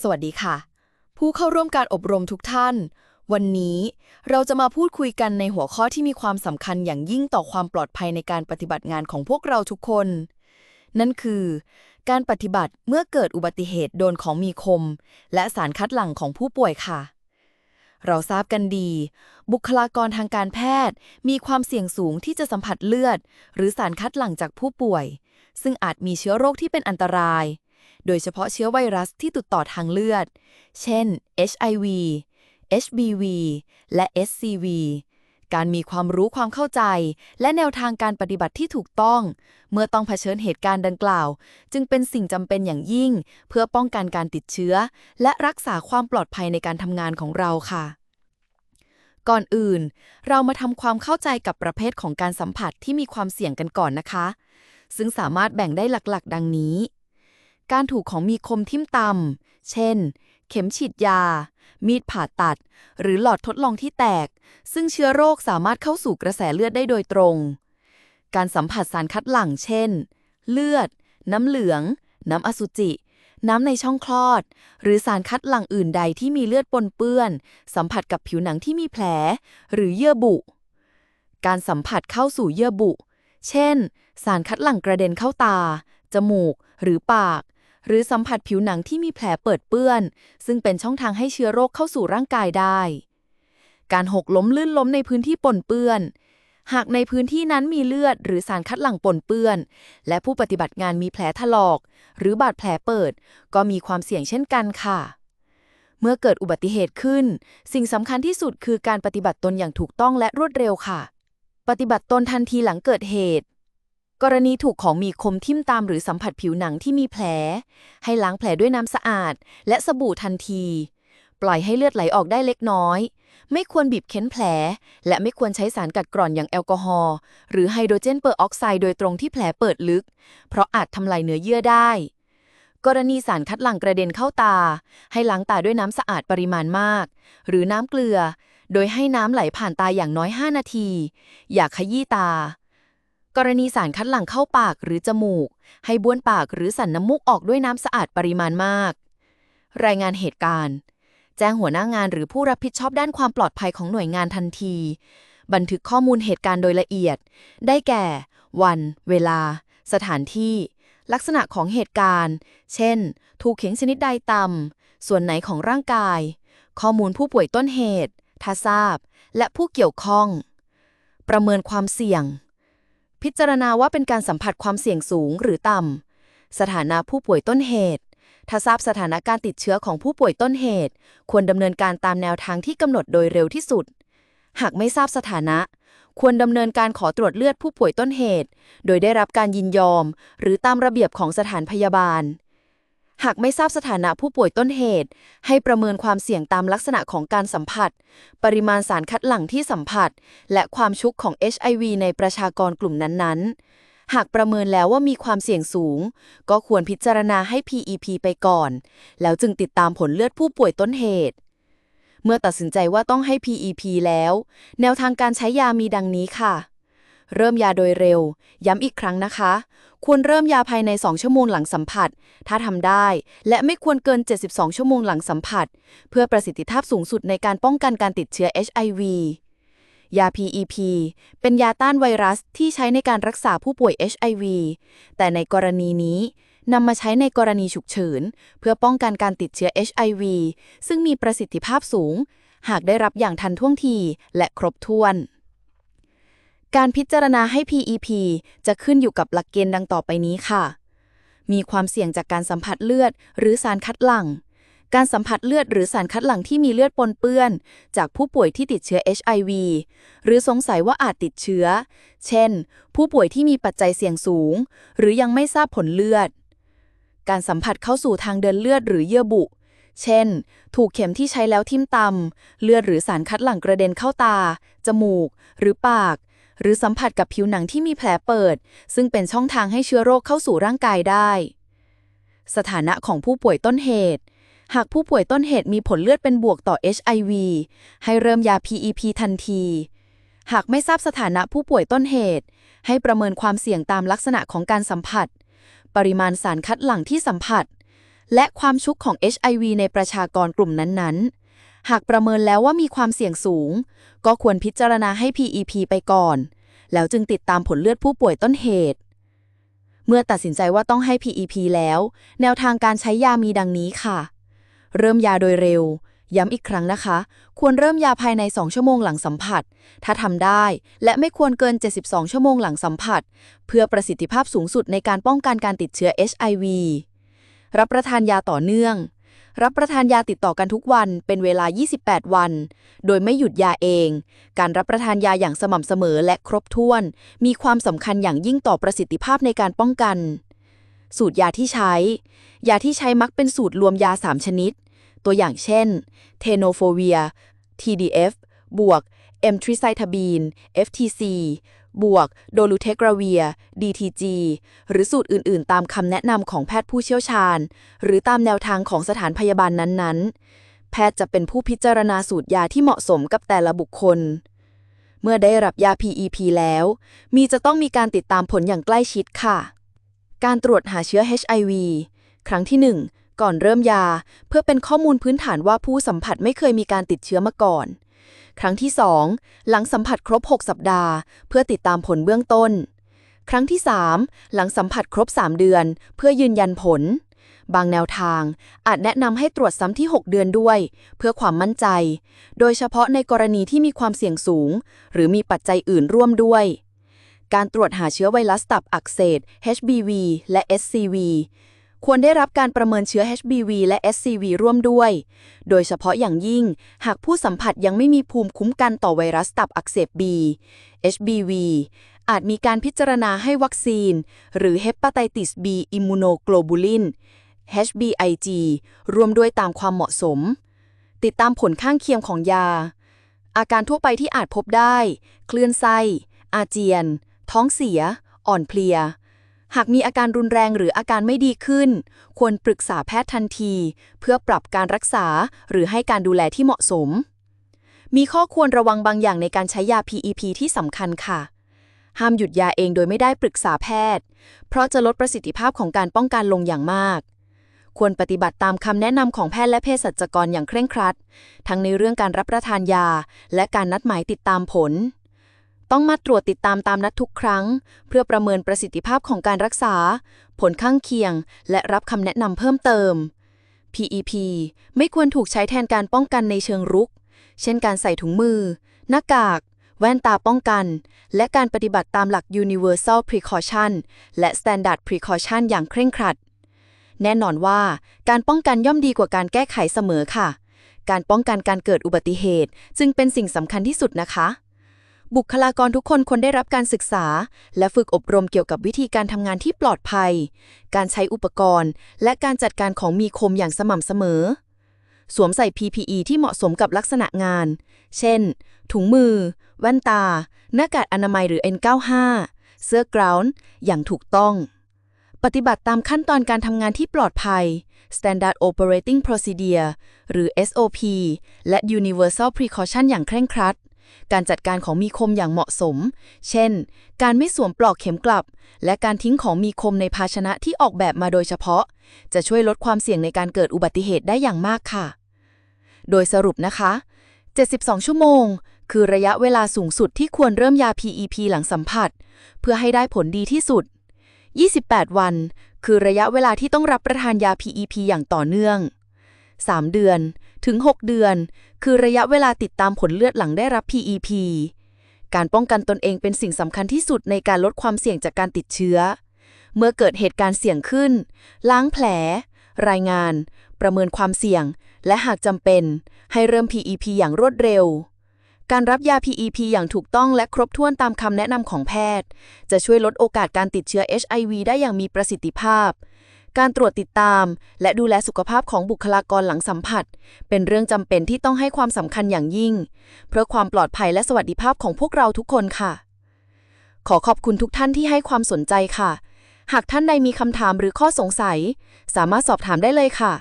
สวัสดีค่ะ ผู้เข้าร่วมการอบรมทุกท่าน วันนี้เราจะมาพูดคุยกันในหัวข้อที่มีความสำคัญอย่างยิ่งต่อความปลอดภัยในการปฏิบัติงานของพวกเราทุกคน นั่นคือ การปฏิบัติเมื่อเกิดอุบัติเหตุโดนของมีคม และสารคัดหลั่งของผู้ป่วยค่ะ เราทราบกันดี บุคลากรทางการแพทย์ มีความเสี่ยงสูงที่จะสัมผัสเลือด หรือสารคัดหลั่งจากผู้ป่วย ซึ่งอาจมีเชื้อโรคที่เป็นอันตราย โดยเฉพาะเชื้อไวรัสที่ติดต่อทางเลือด เช่น HIV HBV และ SCV การมีความรู้ความเข้าใจ และแนวทางการปฏิบัติที่ถูกต้อง เมื่อต้องเผชิญเหตุการณ์ดังกล่าว จึงเป็นสิ่งจำเป็นอย่างยิ่ง เพื่อป้องกันการติดเชื้อ และรักษาความปลอดภัยในการทำงานของเราค่ะ ก่อนอื่น เรามาทำความเข้าใจกับประเภทของการสัมผัสที่มีความเสี่ยงกันก่อนนะคะ ซึ่งสามารถแบ่งได้หลักๆ ดังนี้ การถูกของมีคมทิ่มตำเช่น เข็มฉีดยา มีดผ่าตัด หรือหลอดทดลองที่แตก ซึ่งเชื้อโรคสามารถเข้าสู่กระแสเลือดได้โดยตรง การสัมผัสสารคัดหลั่ง เช่น เลือด น้ำเหลือง น้ำอสุจิ น้ำในช่องคลอด หรือสารคัดหลั่งอื่นใดที่มีเลือดปนเปื้อน สัมผัสกับผิวหนังที่มีแผล หรือเยื่อบุ การสัมผัสเข้าสู่เยื่อบุ เช่น สารคัดหลั่งกระเด็นเข้าตา จมูก หรือปาก หรือสัมผัสผิวหนังที่มีแผลเปิดเปื้อน ซึ่งเป็นช่องทางให้เชื้อโรคเข้าสู่ร่างกายได้ การหกล้มลื่นล้มในพื้นที่ปนเปื้อน หากในพื้นที่นั้นมีเลือด หรือสารคัดหลั่งปนเปื้อน และผู้ปฏิบัติงานมีแผลถลอก หรือบาดแผลเปิด ก็มีความเสี่ยงเช่นกันค่ะเมื่อเกิดอุบัติเหตุขึ้น สิ่งสำคัญที่สุดคือการปฏิบัติตนอย่างถูกต้องและรวดเร็วค่ะ ปฏิบัติตนทันทีหลังเกิดเหตุ กรณีถูกของมีคมทิ่มตามหรือสัมผัสผิวหนังที่มีแผล ให้ล้างแผลด้วยน้ำสะอาด และสบู่ทันที ปล่อยให้เลือดไหลออกได้เล็กน้อย ไม่ควรบีบเค้นแผล และไม่ควรใช้สารกัดกร่อนอย่างแอลกอฮอล์หรือไฮโดรเจนเปอร์ออกไซด์โดยตรงที่แผลเปิดลึก เพราะอาจทำลายเนื้อเยื่อได้ กรณีสารคัดหลั่งกระเด็นเข้าตา ให้ล้างตาด้วยน้ำสะอาดปริมาณมาก หรือน้ำเกลือ โดยให้น้ำไหลผ่านตาอย่างน้อย 5 นาที อย่าขยี้ตา กรณีสารคัดหลั่งเข้าปากหรือจมูก ให้บ้วนปากหรือสั่นน้ำมูกออกด้วยน้ำสะอาดปริมาณมาก รายงานเหตุการณ์ แจ้งหัวหน้างานหรือผู้รับผิดชอบด้านความปลอดภัยของหน่วยงานทันที บันทึกข้อมูลเหตุการณ์โดยละเอียด ได้แก่ วัน เวลา สถานที่ ลักษณะของเหตุการณ์ เช่น ถูกเข็งชนิดใดต่ำส่วนไหนของร่างกาย ข้อมูลผู้ป่วยต้นเหตุถ้าทราบ และผู้เกี่ยวข้อง ประเมินความเสี่ยง พิจารณาว่าเป็นการสัมผัสความเสี่ยงสูงหรือต่ำ สถานะผู้ป่วยต้นเหตุ ถ้าทราบสถานการณ์ติดเชื้อของผู้ป่วยต้นเหตุ ควรดำเนินการตามแนวทางที่กำหนดโดยเร็วที่สุด หากไม่ทราบสถานะ ควรดำเนินการขอตรวจเลือดผู้ป่วยต้นเหตุ โดยได้รับการยินยอม หรือตามระเบียบของสถานพยาบาล หากไม่ทราบสถานะผู้ป่วยต้นเหตุ ให้ประเมินความเสี่ยงตามลักษณะของการสัมผัส ปริมาณสารคัดหลั่งที่สัมผัส และความชุกของ HIV ในประชากรกลุ่มนั้นๆ หากประเมินแล้วว่ามีความเสี่ยงสูง ก็ควรพิจารณาให้ PEP ไปก่อน แล้วจึงติดตามผลเลือดผู้ป่วยต้นเหตุ เมื่อตัดสินใจว่าต้องให้ PEP แล้ว แนวทางการใช้ยามีดังนี้ค่ะ เริ่มยาโดยเร็ว ย้ำอีกครั้งนะคะ ควรเริ่มยาภายใน 2 ชั่วโมงหลังสัมผัส ถ้าทำได้ และไม่ควรเกิน 72 ชั่วโมงหลังสัมผัส เพื่อประสิทธิภาพสูงสุดในการป้องกันการติดเชื้อ HIV ยา PEP เป็นยาต้านไวรัสที่ใช้ในการรักษาผู้ป่วย HIV แต่ในกรณีนี้นำมาใช้ในกรณีฉุกเฉิน เพื่อป้องกันการติดเชื้อ HIV ซึ่งมีประสิทธิภาพสูง หากได้รับอย่างทันท่วงทีและครบถ้วน การพิจารณาให้ PEP จะขึ้นอยู่กับหลักเกณฑ์ดังต่อไปนี้ค่ะ มีความเสี่ยงจากการสัมผัสเลือด หรือสารคัดหลั่ง การสัมผัสเลือดหรือสารคัดหลั่งที่มีเลือดปนเปื้อน จากผู้ป่วยที่ติดเชื้อ HIV หรือสงสัยว่าอาจติดเชื้อ เช่น ผู้ป่วยที่มีปัจจัยเสี่ยงสูง หรือยังไม่ทราบผลเลือด การสัมผัสเข้าสู่ทางเดินเลือดหรือเยื่อบุ เช่น ถูกเข็มที่ใช้แล้วทิ่มตำเลือดหรือสารคัดหลั่งกระเด็นเข้าตา จมูก หรือปาก หรือสัมผัสกับผิวหนังที่มีแผลเปิด ซึ่งเป็นช่องทางให้เชื้อโรคเข้าสู่ร่างกายได้ สถานะของผู้ป่วยต้นเหตุ หากผู้ป่วยต้นเหตุมีผลเลือดเป็นบวกต่อ HIV ให้เริ่มยา PEP ทันที หากไม่ทราบสถานะผู้ป่วยต้นเหตุ ให้ประเมินความเสี่ยงตามลักษณะของการสัมผัส ปริมาณสารคัดหลั่งที่สัมผัส และความชุกของ HIV ในประชากรกลุ่มนั้นๆ หากประเมินแล้วว่ามีความเสี่ยงสูง ก็ควรพิจารณาให้ PEP ไปก่อน แล้วจึงติดตามผลเลือดผู้ป่วยต้นเหตุ เมื่อตัดสินใจว่าต้องให้ PEP แล้ว แนวทางการใช้ยามีดังนี้ค่ะ เริ่มยาโดยเร็ว ย้ำอีกครั้งนะคะ ควรเริ่มยาภายใน 2 ชั่วโมงหลังสัมผัส ถ้าทำได้ และไม่ควรเกิน 72 ชั่วโมงหลังสัมผัส เพื่อประสิทธิภาพสูงสุดในการป้องกันการติดเชื้อ HIV รับประทานยาต่อเนื่อง รับประทานยาติดต่อกันทุกวันเป็นเวลา 28 วัน โดยไม่หยุดยาเอง การรับประทานยาอย่างสม่ำเสมอและครบถ้วน มีความสำคัญอย่างยิ่งต่อประสิทธิภาพในการป้องกัน สูตรยาที่ใช้ ยาที่ใช้มักเป็นสูตรรวมยา 3 ชนิด ตัวอย่างเช่น เทโนโฟเวีย TDF บวก เอมทริไซทาบีน FTC บวกโดลูเทกราเวีย DTG หรือสูตรอื่น ๆ ตามคำแนะนำของแพทย์ผู้เชี่ยวชาญ หรือตามแนวทางของสถานพยาบาลนั้น ๆ แพทย์จะเป็นผู้พิจารณาสูตรยาที่เหมาะสมกับแต่ละบุคคล เมื่อได้รับยา PEP แล้ว มีจะต้องมีการติดตามผลอย่างใกล้ชิดค่ะ การตรวจหาเชื้อ HIV ครั้งที่ 1 ก่อนเริ่มยา เพื่อเป็นข้อมูลพื้นฐานว่าผู้สัมผัสไม่เคยมีการติดเชื้อมาก่อน ครั้งที่ 2 หลังสัมผัสครบ 6 สัปดาห์ เพื่อติดตามผลเบื้องต้น ครั้งที่ 3 หลังสัมผัสครบ 3 เดือน เพื่อยืนยันผล บางแนวทาง อาจแนะนำให้ตรวจซ้ำที่ 6 เดือนด้วย เพื่อความมั่นใจ โดยเฉพาะในกรณีที่มีความเสี่ยงสูง หรือมีปัจจัยอื่นร่วมด้วยการตรวจหาเชื้อไวรัสตับอักเสบ HBV และ SCV ควรได้รับการประเมินเชื้อ HBV และ SCV ร่วมด้วย โดยเฉพาะอย่างยิ่ง หากผู้สัมผัสยังไม่มีภูมิคุ้มกันต่อไวรัสตับอักเสบ B HBV อาจมีการพิจารณาให้วัคซีน หรือ Hepatitis B Immunoglobulin HBIG รวมด้วยตามความเหมาะสม ติดตามผลข้างเคียงของยา อาการทั่วไปที่อาจพบได้ คลื่นไส้ อาเจียน ท้องเสีย อ่อนเพลีย หากมีอาการรุนแรงหรืออาการไม่ดีขึ้น ควรปรึกษาแพทย์ทันที เพื่อปรับการรักษาหรือให้การดูแลที่เหมาะสม มีข้อควรระวังบางอย่างในการใช้ยา PEP ที่สำคัญค่ะ ห้ามหยุดยาเองโดยไม่ได้ปรึกษาแพทย์ เพราะจะลดประสิทธิภาพของการป้องกันลงอย่างมาก ควรปฏิบัติตามคำแนะนำของแพทย์และเภสัชกรอย่างเคร่งครัด ทั้งในเรื่องการรับประทานยา และการนัดหมายติดตามผล ต้องมาตรวจติดตามตามนัดทุกครั้ง เพื่อประเมินประสิทธิภาพของการรักษา ผลข้างเคียง และรับคำแนะนำเพิ่มเติม PEP ไม่ควรถูกใช้แทนการป้องกันในเชิงรุก เช่นการใส่ถุงมือ หน้ากาก แว่นตาป้องกัน และการปฏิบัติตามหลัก Universal Precaution และ Standard Precaution อย่างเคร่งครัด แน่นอนว่า การป้องกันย่อมดีกว่าการแก้ไขเสมอค่ะ การป้องกันการเกิดอุบัติเหตุ จึงเป็นสิ่งสำคัญที่สุดนะคะ บุคลากรทุกคนควรได้รับการศึกษา และฝึกอบรมเกี่ยวกับวิธีการทำงานที่ปลอดภัย การใช้อุปกรณ์ และการจัดการของมีคมอย่างสม่ำเสมอ สวมใส่ PPE ที่เหมาะสมกับลักษณะงาน เช่น ถุงมือ แว่นตา หน้ากากอนามัยหรือ N95 เสื้อกราวน์อย่างถูกต้อง ปฏิบัติตามขั้นตอนการทำงานที่ปลอดภัย Standard Operating Procedure หรือ SOP และ Universal Precaution อย่างเคร่งครัด การจัดการของมีคมอย่างเหมาะสม เช่น การไม่สวมปลอกเข็มกลับ และการทิ้งของมีคมในภาชนะที่ออกแบบมาโดยเฉพาะ จะช่วยลดความเสี่ยงในการเกิดอุบัติเหตุได้อย่างมากค่ะ โดยสรุปนะคะ 72 ชั่วโมง คือระยะเวลาสูงสุดที่ควรเริ่มยา PEP หลังสัมผัส เพื่อให้ได้ผลดีที่สุด 28 วัน คือระยะเวลาที่ต้องรับประทานยา PEP อย่างต่อเนื่อง 3 เดือน ถึง 6 เดือน คือระยะเวลาติดตามผลเลือดหลังได้รับ PEP การป้องกันตนเองเป็นสิ่งสำคัญที่สุดในการลดความเสี่ยงจากการติดเชื้อ เมื่อเกิดเหตุการณ์เสี่ยงขึ้น ล้างแผล รายงาน ประเมินความเสี่ยง และหากจำเป็น ให้เริ่ม PEP อย่างรวดเร็ว การรับยา PEP อย่างถูกต้องและครบถ้วนตามคำแนะนำของแพทย์ จะช่วยลดโอกาสการติดเชื้อ HIV ได้อย่างมีประสิทธิภาพ การตรวจติดตาม และดูแลสุขภาพของบุคลากรหลังสัมผัส เป็นเรื่องจำเป็นที่ต้องให้ความสำคัญอย่างยิ่ง เพื่อความปลอดภัยและสวัสดิภาพของพวกเราทุกคนค่ะ ขอขอบคุณทุกท่านที่ให้ความสนใจค่ะ หากท่านใดมีคำถามหรือข้อสงสัย สามารถสอบถามได้เลยค่ะ